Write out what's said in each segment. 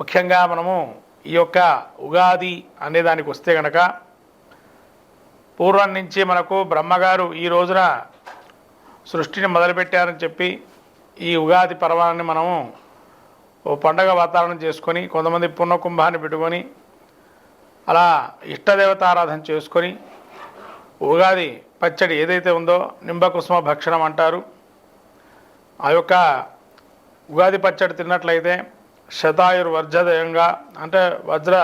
ముఖ్యంగా మనము ఈ యొక్క ఉగాది అనే దానికి వస్తే గనక పూర్వం నుంచి మనకు బ్రహ్మగారు ఈ రోజున సృష్టిని మొదలుపెట్టారని చెప్పి ఈ ఉగాది పర్వాన్ని మనము ఓ పండగ వాతావరణం చేసుకొని కొంతమంది పుణ్యకుంభాన్ని పెట్టుకొని అలా ఇష్టదేవతారాధన చేసుకొని ఉగాది పచ్చడి ఏదైతే ఉందో నింబకుసుమ భక్షణం అంటారు. ఆ యొక్క ఉగాది పచ్చడి తిన్నట్లయితే శతాయుర్వర్జదేయంగా అంటే వజ్ర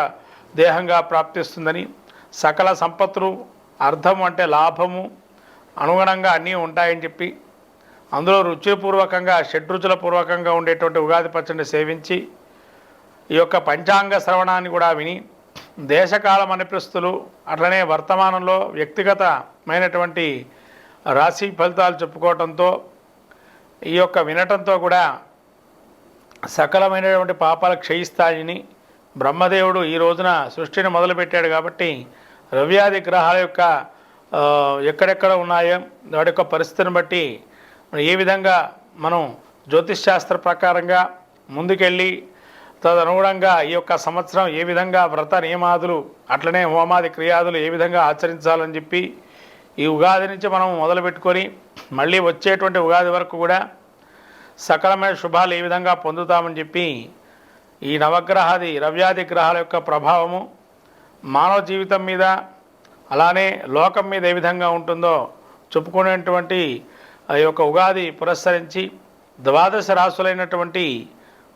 దేహంగా ప్రాప్తిస్తుందని సకల సంపత్తులు అర్థం అంటే లాభము అనుగుణంగా అన్నీ ఉంటాయని చెప్పి అందులో రుచిపూర్వకంగా షడ్రుచుల పూర్వకంగా ఉండేటువంటి ఉగాది పచ్చడిని సేవించి ఈ యొక్క పంచాంగ శ్రవణాన్ని కూడా విని దేశకాల మనిపిస్తులు అట్లనే వర్తమానంలో వ్యక్తిగతమైనటువంటి రాశి ఫలితాలు చెప్పుకోవటంతో ఈ యొక్క వినటంతో కూడా సకలమైనటువంటి పాపాలు క్షయిస్తాయని బ్రహ్మదేవుడు ఈ రోజున సృష్టిని మొదలుపెట్టాడు కాబట్టి రవ్యాది గ్రహాల యొక్క ఎక్కడెక్కడ ఉన్నాయో వాటి యొక్క పరిస్థితిని బట్టి ఏ విధంగా మనం జ్యోతిష్ శాస్త్ర ప్రకారంగా ముందుకెళ్ళి తదనుగుణంగా ఈ యొక్క సంవత్సరం ఏ విధంగా వ్రత నియమాదులు అట్లనే హోమాది క్రియాదులు ఏ విధంగా ఆచరించాలని చెప్పి ఈ ఉగాది నుంచి మనం మొదలుపెట్టుకొని మళ్ళీ వచ్చేటువంటి ఉగాది వరకు కూడా సకలమైన శుభాలు ఏ విధంగా పొందుతామని చెప్పి ఈ నవగ్రహాది రవ్యాది గ్రహాల యొక్క ప్రభావము మానవ జీవితం మీద అలానే లోకం మీద ఏ విధంగా ఉంటుందో చెప్పుకునేటువంటి ఆ యొక్క ఉగాది పురస్కరించి ద్వాదశ రాశులైనటువంటి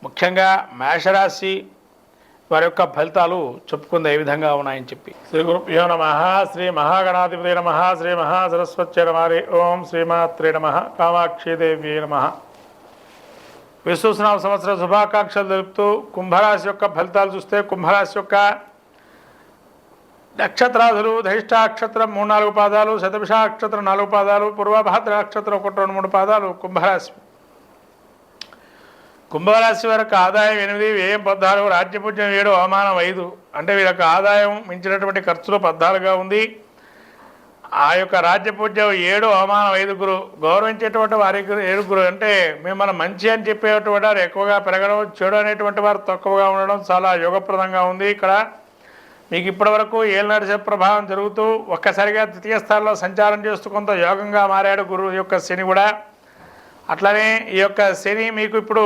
ముఖ్యంగా మేషరాశి వారి యొక్క ఫలితాలు చెప్పుకుంది ఏ విధంగా ఉన్నాయని చెప్పి. శ్రీ గురుభ్యో నమ శ్రీ మహాగణాధిపతి నమ శ్రీ మహాసరస్వత్య నమ ఓం శ్రీమాత్రే నమ కామాక్షిదేవి నమ. విశ్వసనామ సంవత్సర శుభాకాంక్షలు తెలుపుతూ కుంభరాశి యొక్క ఫలితాలు చూస్తే కుంభరాశి యొక్క నక్షత్రాధులు ధైష్టాక్షత్రం మూడు నాలుగు పాదాలు శతభిషాక్షత్రం నాలుగు పాదాలు పూర్వభాద్ర నక్షత్రం ఒకటి రెండు మూడు పాదాలు కుంభరాశి. కుంభరాశి వరకు ఆదాయం ఎనిమిది వ్యయం పద్నాలుగు రాజ్యపూజ్యం ఏడు అవమానం ఐదు. అంటే వీళ్ళకి ఆదాయం మించినటువంటి ఖర్చులు పద్నాలుగుగా ఉంది. ఆ యొక్క రాజ్యపూజ్యం ఏడు అవమానం ఐదుగురు గౌరవించేటువంటి వారి ఏడుగురు అంటే మిమ్మల్ని మంచి అని చెప్పేటువంటి వారు ఎక్కువగా పెరగడం చెడు అనేటువంటి వారు తక్కువగా ఉండడం చాలా యోగప్రదంగా ఉంది. ఇక్కడ మీకు ఇప్పటివరకు ఏలనాడు ప్రభావం జరుగుతూ ఒక్కసారిగా ద్వితీయ స్థాయిలో సంచారం చేస్తూ కొంత యోగంగా మారాడు గురువు యొక్క శని కూడా. అట్లనే ఈ యొక్క శని మీకు ఇప్పుడు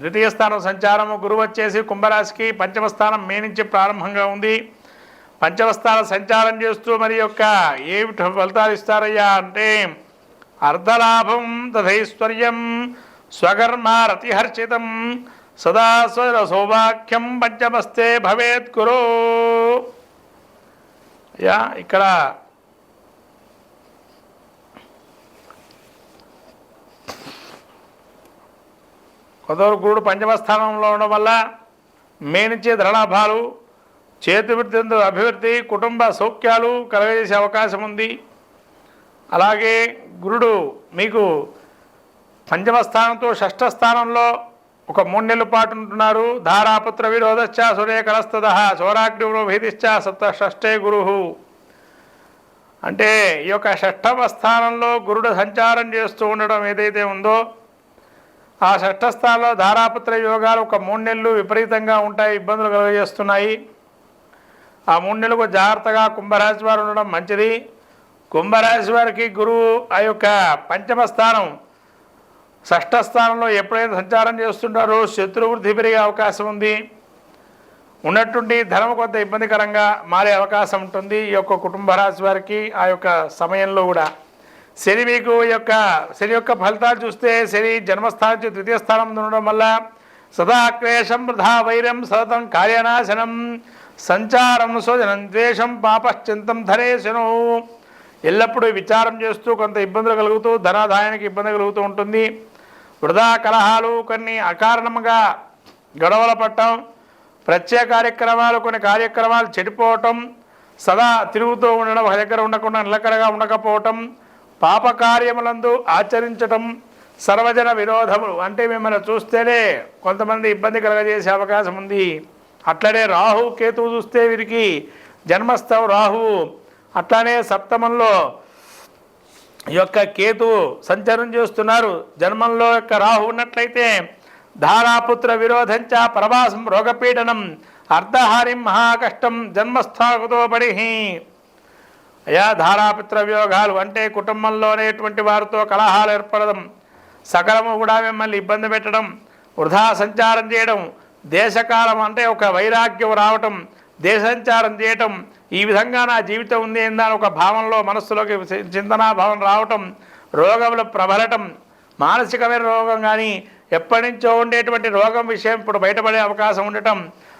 ద్వితీయ స్థానం సంచారము గురువు వచ్చేసి కుంభరాశికి పంచమ స్థానం మే నుంచి ప్రారంభంగా ఉంది. పంచవస్థాన సంచారం చేస్తూ మరి యొక్క ఏమిటి ఫలితాలు ఇస్తారయ్యా అంటే అర్ధలాభం తథైశ్వర్యం స్వకర్మారతిహర్షితం సదా స్వర సౌభాగ్యం పంచమస్తే భవేత్ కురు. యా ఇక్కడ కొందరు గురుడు పంచమస్థానంలో ఉండడం వల్ల మే నుంచి ధనలాభాలు చేతివృత్తి అభివృద్ధి కుటుంబ సౌఖ్యాలు కలగజేసే అవకాశం ఉంది అలాగే గురుడు మీకు పంచమ స్థానంతో షష్ఠ స్థానంలో ఒక మూడు నెలల పాటు ఉంటున్నారు. ధారాపుత్ర విరోధశ్చ సూర్యకలస్తద సౌరాగ్నిలో భేదిశ్చ సప్త షష్ఠే గురు. అంటే ఈ యొక్క షష్ఠమ స్థానంలో గురుడు సంచారం చేస్తూ ఉండడం ఏదైతే ఉందో ఆ షష్ఠ స్థానంలో ధారాపుత్ర యోగాలు ఒక మూడు నెలలు విపరీతంగా ఉంటాయి ఇబ్బందులు కలుగజేస్తున్నాయి. ఆ మూడు నెలలకు జాగ్రత్తగా కుంభరాశి వారు ఉండడం మంచిది. కుంభరాశి వారికి గురువు ఆ యొక్క పంచమ స్థానం షష్ఠ స్థానంలో ఎప్పుడైతే సంచారం చేస్తుంటారో శత్రువృద్ధి పెరిగే అవకాశం ఉంది. ఉన్నట్టుండి ధనం కొంత ఇబ్బందికరంగా మారే అవకాశం ఉంటుంది. ఈ యొక్క కుటుంబ రాశి వారికి ఆ యొక్క సమయంలో కూడా. శని మీకు యొక్క శని యొక్క ఫలితాలు చూస్తే శని జన్మస్థానం ద్వితీయ స్థానం ఉండడం వల్ల సదా క్లేశం వృధా వైరం సతతం కార్యనాశనం సంచారం స్వజనం ద్వేషం పాపశ్చింతం ధరేశను. ఎల్లప్పుడూ విచారం చేస్తూ కొంత ఇబ్బందులు కలుగుతూ ధనాదాయానికి ఇబ్బంది కలుగుతూ ఉంటుంది. వృధా కలహాలు కొన్ని అకారణంగా గొడవల పట్టడం ప్రత్యేక కార్యక్రమాలు కొన్ని కార్యక్రమాలు చెడిపోవటం సదా తిరుగుతూ ఉండడం ఒక దగ్గర ఉండకుండా నిలకడగా ఉండకపోవటం పాపకార్యములందు ఆచరించటం సర్వజన విరోధములు. అంటే మిమ్మల్ని చూస్తేనే కొంతమంది ఇబ్బంది కలగజేసే అవకాశం ఉంది అట్లనే రాహు కేతువు చూస్తే వీరికి జన్మస్థం రాహువు అట్లానే సప్తమంలో ఈ యొక్క కేతు సంచారం చేస్తున్నారు. జన్మంలో యొక్క రాహు ఉన్నట్లయితే ధారాపుత్ర విరోధంచ ప్రవాసం రోగపీడనం అర్ధహారిం మహాకష్టం జన్మస్థాగుతో పడి అయా ధారాపుత్ర వియోగాలు అంటే కుటుంబంలోనేటువంటి వారితో కలహాలు ఏర్పడడం సకలము కూడా మిమ్మల్ని ఇబ్బంది పెట్టడం వృధా సంచారం చేయడం దేశకాలం అంటే ఒక వైరాగ్యం రావటం దేశంచారం చేయటం ఈ విధంగా నా జీవితం ఉంది ఏందని ఒక భావంలో మనస్సులోకి చింతనా భావం రావటం రోగములు ప్రబలటం మానసికమైన రోగం కానీ ఎప్పటి నుంచో ఉండేటువంటి రోగం విషయం ఇప్పుడు బయటపడే అవకాశం ఉండటం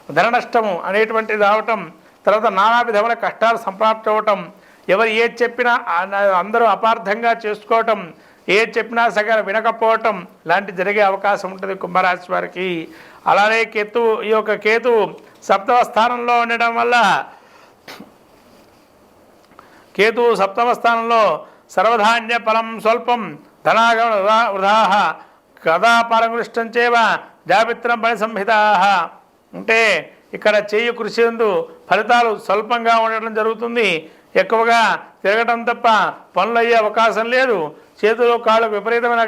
ధన నష్టము అనేటువంటిది రావటం తర్వాత నానా విధమైన కష్టాలు సంప్రాప్తి అవ్వటం ఎవరు ఏది చెప్పినా అందరూ అపార్థంగా చేసుకోవటం ఏది చెప్పినా సగం వినకపోవటం లాంటి జరిగే అవకాశం ఉంటుంది కుంభరాశి వారికి. అలానే కేతు ఈ యొక్క కేతు సప్తమ స్థానంలో ఉండడం వల్ల కేతు సప్తమ స్థానంలో సర్వధాన్య ఫలం స్వల్పం ధనాగమ వృధా- వృధాహ కథా పరంగృష్టం చేవ జాపిత్రం పని సంహితా అంటే ఇక్కడ చేయి కృషి ఎందు ఫలితాలు స్వల్పంగా ఉండటం జరుగుతుంది. ఎక్కువగా తిరగటం తప్ప పనులు అయ్యే అవకాశం లేదు. చేతులు కాళ్ళకు విపరీతమైన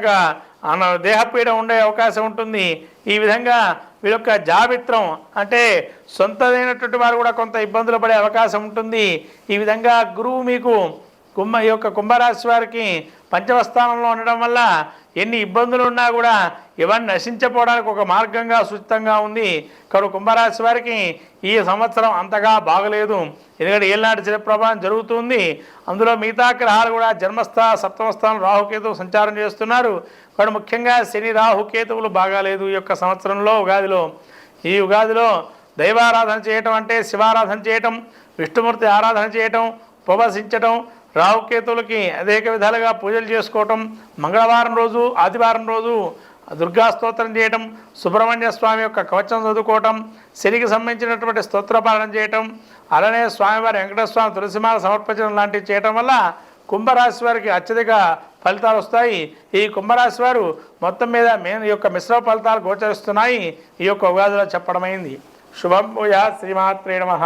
దేహపీడ ఉండే అవకాశం ఉంటుంది. ఈ విధంగా వీళ్ళ యొక్క జాబిత్రం అంటే సొంతమైనటువంటి వారు కూడా కొంత ఇబ్బందులు పడే అవకాశం ఉంటుంది. ఈ విధంగా గురువు మీకు కుంభ ఈ యొక్క కుంభరాశి వారికి పంచమ స్థానంలో ఉండడం వల్ల ఎన్ని ఇబ్బందులు ఉన్నా కూడా ఇవన్నీ నశించపోవడానికి ఒక మార్గంగా సుచితంగా ఉంది. కాబట్టి కుంభరాశి వారికి ఈ సంవత్సరం అంతగా బాగలేదు. ఎందుకంటే ఏళ్ళనాటి చిర జరుగుతుంది. అందులో మిగతా గ్రహాలు కూడా జన్మస్థ సప్తమస్థానం రాహుకేతువు సంచారం చేస్తున్నారు. కానీ ముఖ్యంగా శని రాహుకేతువులు బాగాలేదు ఈ యొక్క సంవత్సరంలో ఉగాదిలో. ఈ ఉగాదిలో దైవారాధన చేయటం అంటే శివారాధన చేయటం విష్ణుమూర్తి ఆరాధన చేయటం ఉపవసించటం రావుకేతులకి అనేక విధాలుగా పూజలు చేసుకోవటం మంగళవారం రోజు ఆదివారం రోజు దుర్గా స్తోత్రం చేయటం సుబ్రహ్మణ్య స్వామి యొక్క కవచం చదువుకోవటం శనికి సంబంధించినటువంటి స్తోత్రపాలన చేయటం అలానే స్వామివారి వెంకటస్వామి తులసిమాల సమర్పించడం లాంటివి చేయటం వల్ల కుంభరాశి వారికి అత్యధిక ఫలితాలు వస్తాయి. ఈ కుంభరాశి వారు మొత్తం మీద మేము ఈ యొక్క మిశ్రమ ఫలితాలు గోచరిస్తున్నాయి. ఈ యొక్క ఉగాదిలో చెప్పడమైంది. శుభం భూయా శ్రీమాత్రే నమః.